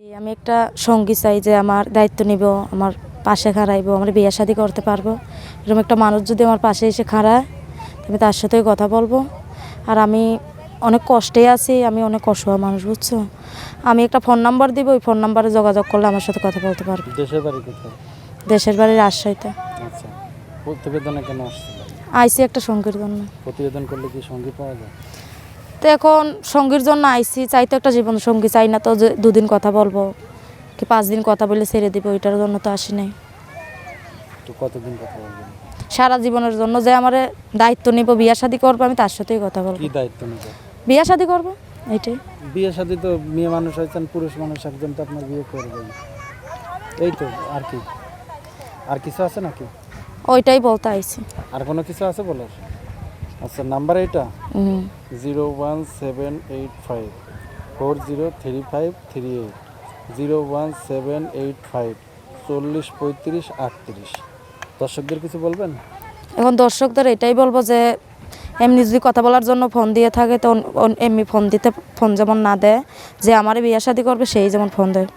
আমি একটা সঙ্গী চাই যে আমার দায়িত্ব নিব আমার পাশে খাড়াইব আমার বিয়ে শাদি করতে পারব। এরকম একটা মানুষ যদি আমার পাশে এসে খাড়ায় আমি তার সাথেই কথা বলব। আর আমি অনেক কষ্টে আছি আমি অনেক অসহায় মানুষ বুঝছ? আমি একটা ফোন নাম্বার দিব ওই ফোন নাম্বারে যোগাযোগ করলে আমার সাথে কথা বলতে পারবে। দেশের বাড়ি কোথায়? দেশের বাড়ির রাজশাহীতে। আচ্ছা। প্রতিবেদনে কেন আসছিল আইসি একটা সঙ্গীর জন্য। প্রতিবেদন করলে কি সঙ্গী পাওয়া যায়? তো এখন সঙ্গীর জন্য আইসি চাই তো একটা জীবন সঙ্গী চাই না তো দুদিন কথা বলব কি পাঁচ দিন কথা বলে ছেড়ে দিব ওইটার জন্য তো আসি নাই। কতদিন কথা বলবেন সারা জীবনের জন্য যে আমার দায়িত্ব নিব বিয়া শাদি করব আমি তার সাথেই কথা বলব। কি দায়িত্ব নেবে? বিয়া শাদি করব এইটাই। বিয়ে শাদী তো মেয়ে মানুষ হয়েছেন পুরুষ মানুষ একজন তো আপনার বিয়ে করবেন এই তো আর কি? আর কিছু আছে নাকি? ওইটাই বলতে আইছি। আর কোনো কিছু আছে বলার? আচ্ছা নাম্বার এটা zero one seven eight five four zero three five three eight zero one seven eight five চল্লিশ পঁয়ত্রিশ আটত্রিশ। দর্শকদের কিছু বলবেন? এখন দর্শকদের এটাই বলব যে এমনি যদি কথা বলার জন্য ফোন দিয়ে থাকে তো এমনি ফোন দিতে ফোন যেমন না দেয় যে আমার বিয়ে শাদি করবে সেই যেমন ফোন দেয়।